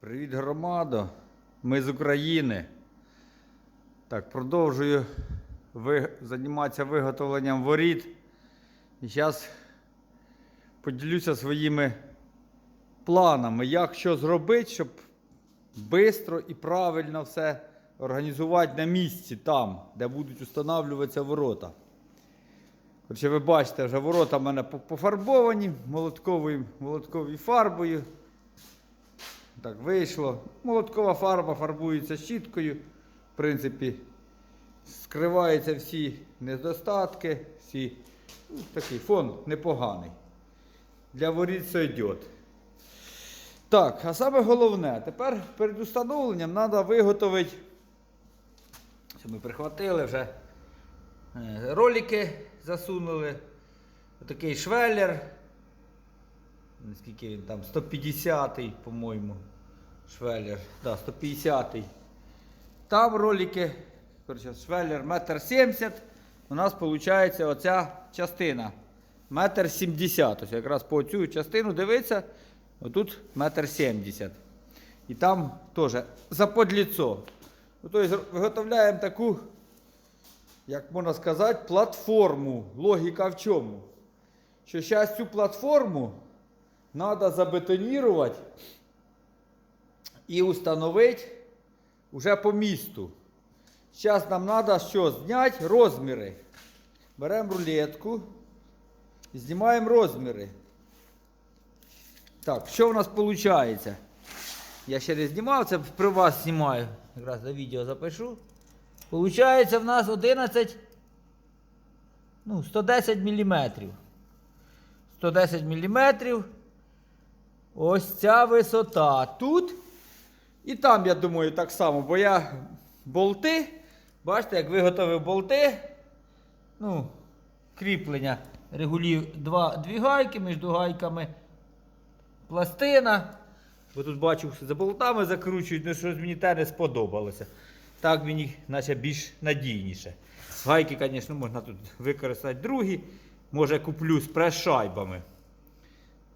Привіт, громадо! Ми з України. Так, продовжую ви... займатися виготовленням воріт. І зараз поділюся своїми планами, як що зробити, щоб швидко і правильно все організувати на місці, там, де будуть встановлюватися ворота. Короче, ви бачите, вже ворота в мене пофарбовані молотковою, молотковою фарбою. Так вийшло. Молоткова фарба фарбується щіткою. В принципі, скриваються всі недостатки, всі. Ну, такий фон непоганий. Для воріт йде. Так, а саме головне, тепер перед установленням треба виготовити. Що ми прихватили вже. Е, Ролики засунули. Отакий швеллер. Скільки він там? 150-й, по-моєму. Швеллер. Да, 150-й. Там ролики. Коротше, швеллер метр 70. У нас виходить оця частина. Метр 70. Ось якраз по цю частину дивиться. Отут метр 70. І там теж заподліцо. Тобто виготовляємо таку, як можна сказати, платформу. Логіка в чому? Що зараз цю платформу треба забетонувати і установити вже по місту. Зараз нам треба що? Зняти розміри. Беремо рулетку знімаємо розміри. Так, що в нас виходить? Я ще не знімав, це при вас знімаю. Якраз за відео запишу. Получається в нас 11, ну, 110 мм. 110 мм. Ось ця висота. Тут. І там, я думаю, так само, бо я болти. Бачите, як виготовив болти. Ну, кріплення. Регулюю два, дві гайки між гайками. Пластина. Бо тут бачу, за болтами закручують, ну щось мені те не сподобалося. Так мені наче більш надійніше. Гайки, звісно, можна тут використати другі. Може куплю з прес-шайбами.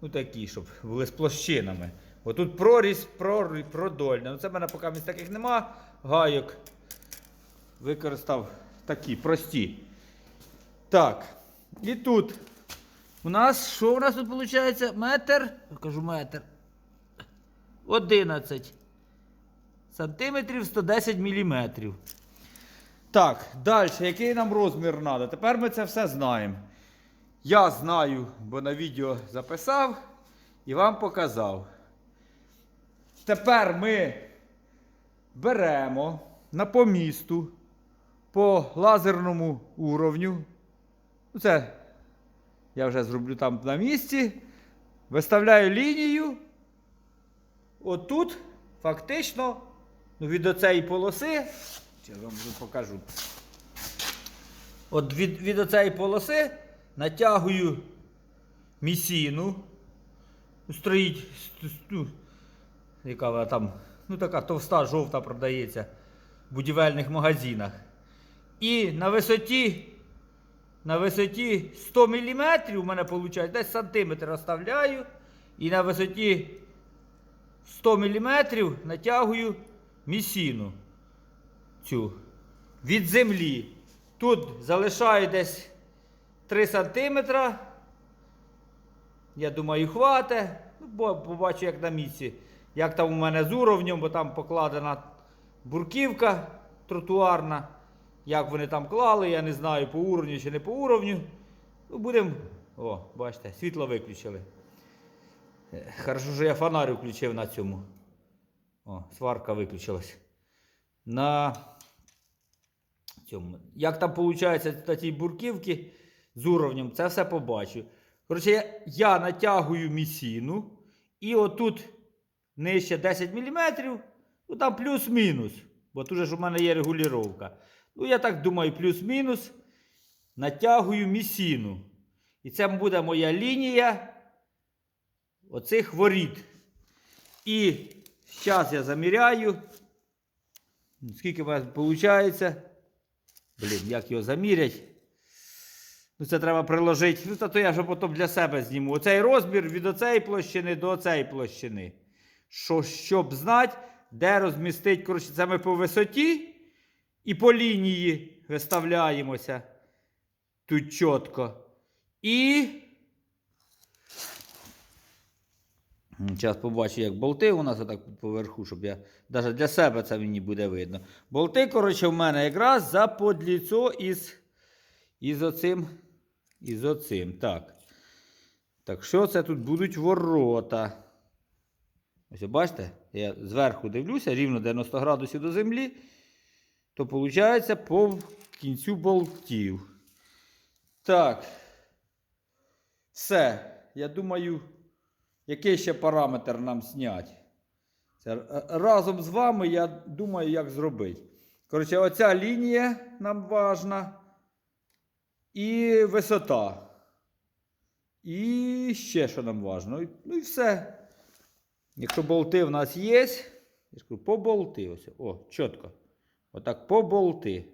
Ну такі, щоб були з площинами. Отут прорізь, прорізь, продольна. Ну це в мене поки місць таких нема. Гайок. Використав такі прості. Так. І тут у нас, що у нас тут виходить? Метр. Я кажу метр. 11 сантиметрів 110 міліметрів. Так, далі, який нам розмір треба? Тепер ми це все знаємо. Я знаю, бо на відео записав і вам показав. Тепер ми беремо на помісту по лазерному уровню. Ну, Це я вже зроблю там на місці. Виставляю лінію. Отут фактично ну, від оцеї полоси. Я вам покажу. От від, від оцеї полоси натягую місіну. Стоїть, с- с- ну, яка вона там, ну така товста, жовта продається в будівельних магазинах. І на висоті, на висоті 100 мм у мене виходить, десь сантиметр оставляю. І на висоті 100 мм натягую місіну цю від землі. Тут залишаю десь 3 см. Я думаю, хватить. Ну, бо побачу, як на місці. Як там у мене з уровнем, бо там покладена бурківка тротуарна. Як вони там клали, я не знаю, по уровню чи не по уровню. Ну, будемо. О, бачите, світло виключили. Е, Хорошо, що я фонарь включив на цьому. О, сварка виключилась. На цьому. Як там виходить на тій бурківці з уровнем, це все побачу. Коротше, я, я натягую місіну. І отут нижче 10 мм, ну там плюс-мінус. Бо тут ж у мене є регулювання. Ну, я так думаю, плюс-мінус. Натягую місіну. І це буде моя лінія оцих воріт. І зараз я заміряю. Скільки в мене виходить? Блін, як його замірять? Ну, це треба приложити. Ну, то я вже потім для себе зніму. Оцей розмір від оцеї площини до оцеї площини. Що, щоб знати, де розмістити. Коротше, це ми по висоті і по лінії виставляємося. Тут чітко. І. Зараз побачу, як болти у нас отак поверху, щоб я. Навіть для себе це мені буде видно. Болти, коротше, в мене якраз за подліцо із, із оцим. Із оцим. Так. Так що це тут будуть ворота? Ось бачите, я зверху дивлюся, рівно 90 градусів до землі, то виходить по кінцю болтів. Так. Все. Я думаю, який ще параметр нам зняти. Це разом з вами я думаю, як зробити. Коротше, оця лінія нам важна. І висота. І ще що нам важно. Ну і все. Якщо болти в нас є, я ж кажу. Ось. О, чітко. Отак, по болти.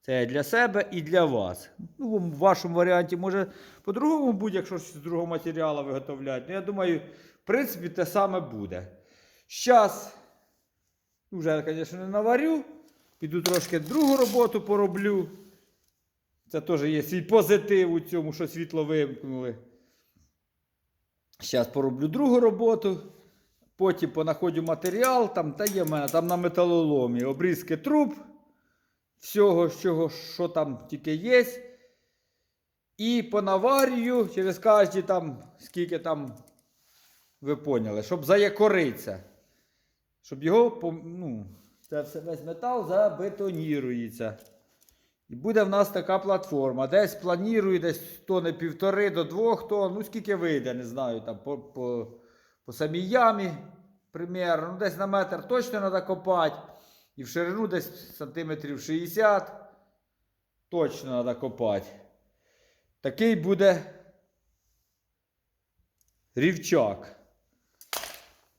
Це для себе і для вас. Ну, в вашому варіанті може по-другому буде, якщо з другого матеріалу виготовляють. Ну, я думаю, в принципі, те саме буде. Зараз, вже, звісно, не наварю. Піду трошки другу роботу пороблю. Це теж є свій позитив у цьому, що світло вимкнули. Зараз пороблю другу роботу. Потім понаходжу матеріал, там та є в мене там на металоломі обрізки труб, всього, що, що там тільки є. І понаварюю через кожні там, скільки там, ви поняли, щоб заякоритися. Щоб його, ну, це все весь метал забетонірується. І буде в нас така платформа. Десь планую, десь тони півтори до двох тонн. Ну, скільки вийде, не знаю, там по, по, по самій ямі, примерно. Ну, десь на метр точно треба копати. І в ширину десь сантиметрів 60. Точно треба копати. Такий буде рівчак,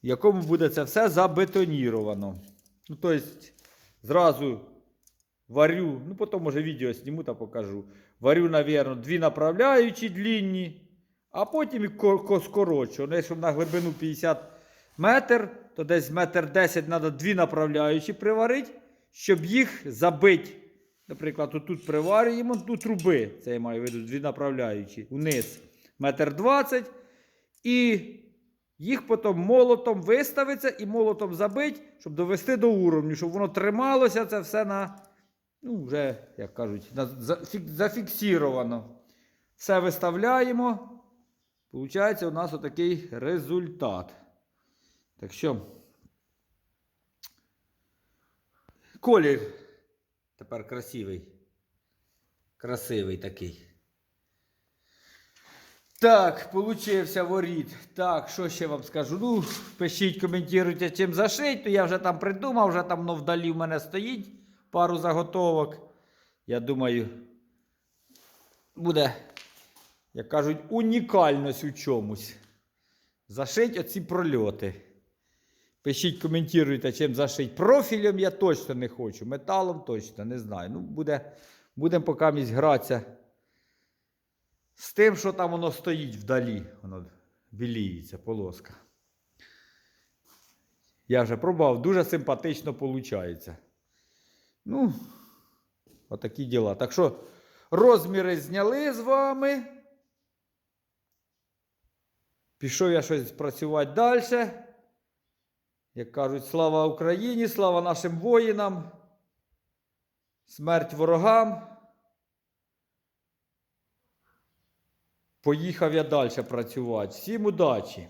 в якому буде це все забетоніровано. Ну, тобто, зразу варю, ну потім може відео зніму та покажу. Варю, навірно, дві направляючі длінні, а потім скорочу. Ну, якщо на глибину 50 метр, то десь метр 10 треба дві направляючі приварити, щоб їх забити. Наприклад, тут приварюємо тут труби, це я маю в виду, дві направляючі, вниз метр 20 і їх потім молотом виставиться і молотом забить, щоб довести до уровню, щоб воно трималося це все на, ну, вже, як кажуть, на, зафік, зафіксіровано. Все виставляємо. Получається у нас отакий результат. Так що, колір тепер красивий. Красивий такий. Так, получився воріт. Так, що ще вам скажу? Ну, пишіть, коментуйте, чим зашить, то я вже там придумав, вже там ну, вдалі в мене стоїть пару заготовок. Я думаю, буде, як кажуть, унікальність у чомусь. Зашить оці прольоти. Пишіть, коментуйте, чим зашить. Профілем я точно не хочу, металом точно не знаю. Ну, буде, будемо поки місь гратися з тим, що там воно стоїть вдалі, воно біліється, полоска. Я вже пробував, дуже симпатично виходить. Ну, отакі діла. Так що розміри зняли з вами. Пішов я щось працювати далі. Як кажуть, слава Україні, слава нашим воїнам, смерть ворогам. Поїхав я далі працювати. Всім удачі!